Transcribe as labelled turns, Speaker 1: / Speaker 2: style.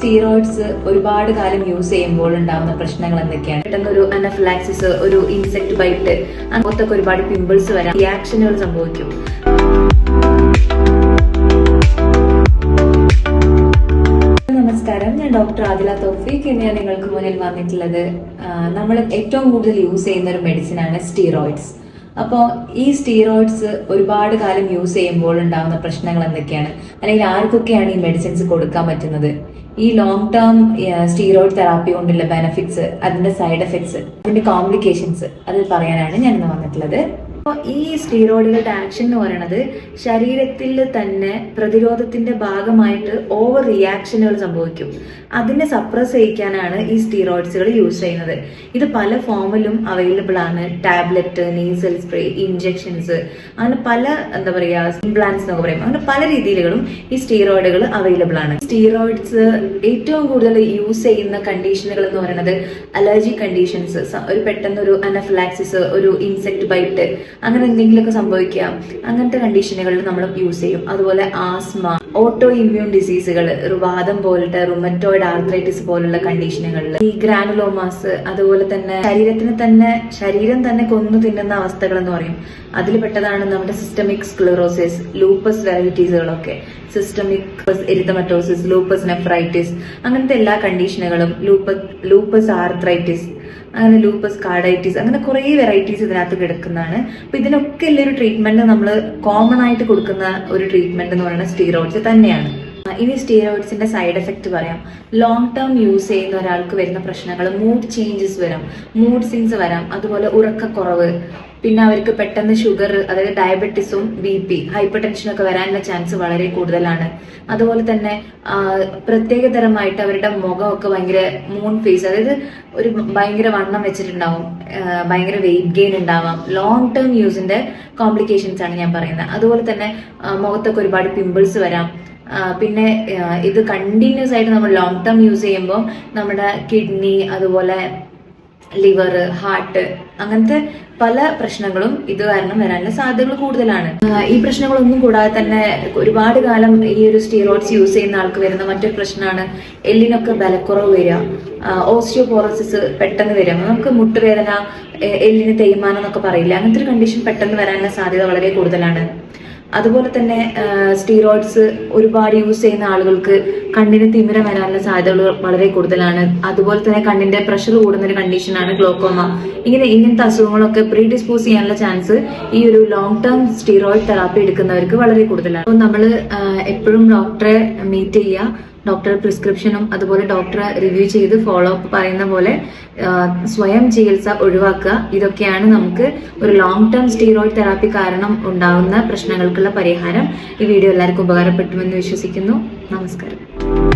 Speaker 1: Steroids ഒരുപാട് കാലം use ചെയ്യുമ്പോൾ ഉണ്ടാവുന്ന പ്രശ്നങ്ങൾ എന്തൊക്കെയാണ്? പെട്ടെന്ന് ഒരു അനഫ്ലാക്സിസ് ഒരു ഇൻസെക്ട് ബൈറ്റ് അങ്ങനത്തൊക്കെ ഒരുപാട് പിമ്പിൾസ് വരാം. റിയാക്ഷനുകൾ സംഭവിക്കും. നമസ്കാരം. ഞാൻ ഡോക്ടർ ആദില തോഫീഖ് ഞാൻ നിങ്ങൾക്ക് മുന്നിൽ വന്നിട്ടുള്ളത് നമ്മൾ ഏറ്റവും കൂടുതൽ യൂസ് ചെയ്യുന്ന ഒരു മെഡിസിൻ ആണ് സ്റ്റീറോയിഡ്സ് അപ്പോൾ ഈ സ്റ്റീറോയിഡ്സ് ഒരുപാട് കാലം യൂസ് ചെയ്യുമ്പോൾ ഉണ്ടാകുന്ന പ്രശ്നങ്ങൾ എന്തൊക്കെയാണ്? അല്ലെങ്കിൽ ആർക്കൊക്കെയാണ് ഈ മെഡിസിൻസ് കൊടുക്കാൻ പറ്റുന്നത്? ഈ ലോങ് ടേം സ്റ്റീറോയിഡ് തെറാപ്പി കൊണ്ടുള്ള ബെനഫിറ്റ്സ് അതിന്റെ സൈഡ് എഫക്ട്സ് അതിന്റെ കോംപ്ലിക്കേഷൻസ് അത് പറയാനാണ് ഞാൻ ഇന്ന് വന്നിട്ടുള്ളത്. അപ്പോൾ ഈ സ്റ്റീറോയിഡുകളുടെ ആക്ഷൻ എന്ന് പറയുന്നത് ശരീരത്തിൽ തന്നെ പ്രതിരോധത്തിന്റെ ഭാഗമായിട്ട് ഓവർ റിയാക്ഷനുകൾ സംഭവിക്കും. അതിനെ സപ്രസ് ചെയ്യിക്കാനാണ് ഈ സ്റ്റീറോയിഡ്സുകൾ യൂസ് ചെയ്യുന്നത്. ഇത് പല ഫോമിലും അവൈലബിൾ ആണ്. ടാബ്ലറ്റ് നീസൽ സ്പ്രേ ഇഞ്ചെക്ഷൻസ് അങ്ങനെ പല എന്താ പറയുക ഇംപ്ലാന്റ്സ് എന്നൊക്കെ പറയും അങ്ങനെ പല രീതിയിലുകളും ഈ സ്റ്റീറോയിഡുകൾ അവൈലബിൾ ആണ്. സ്റ്റീറോയിഡ്സ് ഏറ്റവും കൂടുതൽ യൂസ് ചെയ്യുന്ന കണ്ടീഷനുകൾ എന്ന് പറയുന്നത് അലർജി കണ്ടീഷൻസ് ഒരു പെട്ടെന്ന് ഒരു അനഫ്ലാക്സിസ് ഒരു ഇൻസെക്ട് ബൈറ്റ് അങ്ങനെ എന്തെങ്കിലുമൊക്കെ സംഭവിക്കാം അങ്ങനത്തെ കണ്ടീഷനുകളിൽ നമ്മൾ യൂസ് ചെയ്യും. അതുപോലെ ആസ്മ ഓട്ടോ ഇമ്മ്യൂൺ ഡിസീസുകൾ വാദം പോലത്തെ റുമറ്റോയിഡ് ആർത്രൈറ്റിസ് പോലുള്ള കണ്ടീഷനുകളിൽ ഈ ഗ്രാനുലോമാസ് അതുപോലെ തന്നെ ശരീരത്തിന് തന്നെ ശരീരം തന്നെ കൊന്നു തിന്നുന്ന അവസ്ഥകൾ എന്ന് പറയും. അതിൽ പെട്ടതാണ് നമ്മുടെ സിസ്റ്റമിക് സ്ക്ലറോസിസ് ലൂപ്പസ് വെറൈറ്റീസുകളൊക്കെ സിസ്റ്റമിക് എരിതമറ്റോസിസ് ലൂപ്പസ് നെഫ്രൈറ്റിസ് അങ്ങനത്തെ എല്ലാ കണ്ടീഷനുകളും ലൂപ്പസ് ലൂപ്പസ് ആർത്രൈറ്റിസ് അങ്ങനെ ലൂപ്പസ് കാർഡൈറ്റിസ് അങ്ങനെ കുറേ വെറൈറ്റീസ് ഇതിനകത്ത് കിടക്കുന്നതാണ്. അപ്പൊ ഇതിനൊക്കെ ഉള്ള ട്രീറ്റ്മെന്റ് നമ്മൾ കോമൺ ആയിട്ട് കൊടുക്കുന്ന ഒരു ട്രീറ്റ്മെന്റ് എന്ന് പറയുന്നത് സ്റ്റീറോയിഡ്സ് തന്നെയാണ്. ഇനി സ്റ്റീറോയിഡ്സിന്റെ സൈഡ് എഫക്റ്റ് പറയാം. ലോങ് ടേം യൂസ് ചെയ്യുന്ന ഒരാൾക്ക് വരുന്ന പ്രശ്നങ്ങൾ മൂഡ് ചേഞ്ചസ് വരാം. മൂഡ് സിങ്സ് വരാം. അതുപോലെ ഉറക്കക്കുറവ്. പിന്നെ അവർക്ക് പെട്ടെന്ന് ഷുഗർ അതായത് ഡയബറ്റിസും ബി പി ഹൈപ്പർ ടെൻഷനും ഒക്കെ വരാനുള്ള ചാൻസ് വളരെ കൂടുതലാണ്. അതുപോലെ തന്നെ പ്രത്യേക പ്രത്യേകതരമായിട്ട് അവരുടെ മുഖമൊക്കെ ഭയങ്കര മൂൺ ഫേസ് അതായത് ഒരു ഭയങ്കര വണ്ണം വെച്ചിട്ടുണ്ടാവും. ഭയങ്കര വെയിറ്റ് ഗെയിൻ ഉണ്ടാവാം. ലോങ് ടേം യൂസിന്റെ കോംപ്ലിക്കേഷൻസ് ആണ് ഞാൻ പറയുന്നത്. അതുപോലെ തന്നെ മുഖത്തൊക്കെ ഒരുപാട് പിമ്പിൾസ് വരാം. പിന്നെ ഇത് കണ്ടിന്യൂസ് ആയിട്ട് നമ്മൾ ലോങ് ടേം യൂസ് ചെയ്യുമ്പോൾ നമ്മുടെ കിഡ്നി അതുപോലെ ലിവർ ഹാർട്ട് അങ്ങനത്തെ പല പ്രശ്നങ്ങളും ഇത് കാരണം വരാനുള്ള സാധ്യതകൾ കൂടുതലാണ്. ഈ പ്രശ്നങ്ങളൊന്നും കൂടാതെ തന്നെ ഒരുപാട് കാലം ഈ ഒരു സ്റ്റീറോയിഡ്സ് യൂസ് ചെയ്യുന്ന ആൾക്ക് വരുന്ന മറ്റൊരു പ്രശ്നമാണ് എല്ലിനൊക്കെ ബലക്കുറവ് വരിക. ഓസ്റ്റിയോപോറോസിസ് പെട്ടെന്ന് വരിക. നമുക്ക് മുട്ടുവേദന എല്ലിന് തേയ്മാനം എന്നൊക്കെ പറയില്ല? അങ്ങനത്തെ ഒരു കണ്ടീഷൻ പെട്ടെന്ന് വരാനുള്ള സാധ്യത വളരെ കൂടുതലാണ്. അതുപോലെ തന്നെ സ്റ്റീറോയിഡ്സ് ഒരുപാട് യൂസ് ചെയ്യുന്ന ആളുകൾക്ക് കണ്ണിന് തിമിരം വരാനുള്ള സാധ്യതകൾ വളരെ കൂടുതലാണ്. അതുപോലെ തന്നെ കണ്ണിന്റെ പ്രഷർ കൂടുന്ന ഒരു കണ്ടീഷനാണ് ഗ്ലോക്കോമ ഇങ്ങനെ ഇങ്ങനത്തെ അസുഖങ്ങളൊക്കെ പ്രീ ഡിസ്പോസ് ചെയ്യാനുള്ള ചാൻസ് ഈ ഒരു ലോങ് ടേം സ്റ്റീറോയിഡ് തെറാപ്പി എടുക്കുന്നവർക്ക് വളരെ കൂടുതലാണ്. അപ്പോൾ നമ്മൾ എപ്പോഴും ഡോക്ടറെ മീറ്റ് ചെയ്യുക. ഡോക്ടർ പ്രിസ്ക്രിപ്ഷനും അതുപോലെ ഡോക്ടർ റിവ്യൂ ചെയ്ത് ഫോളോ അപ്പ് പറയുന്ന പോലെ സ്വയം ചികിത്സ ഒഴിവാക്കുക ഇതൊക്കെയാണ് നമുക്ക് ഒരു ലോങ് ടേം സ്റ്റീറോയിഡ് തെറാപ്പി കാരണം ഉണ്ടാകുന്ന പ്രശ്നങ്ങൾക്കുള്ള പരിഹാരം. ഈ വീഡിയോ എല്ലാവർക്കും ഉപകാരപ്പെട്ടുമെന്ന് വിശ്വസിക്കുന്നു. നമസ്കാരം.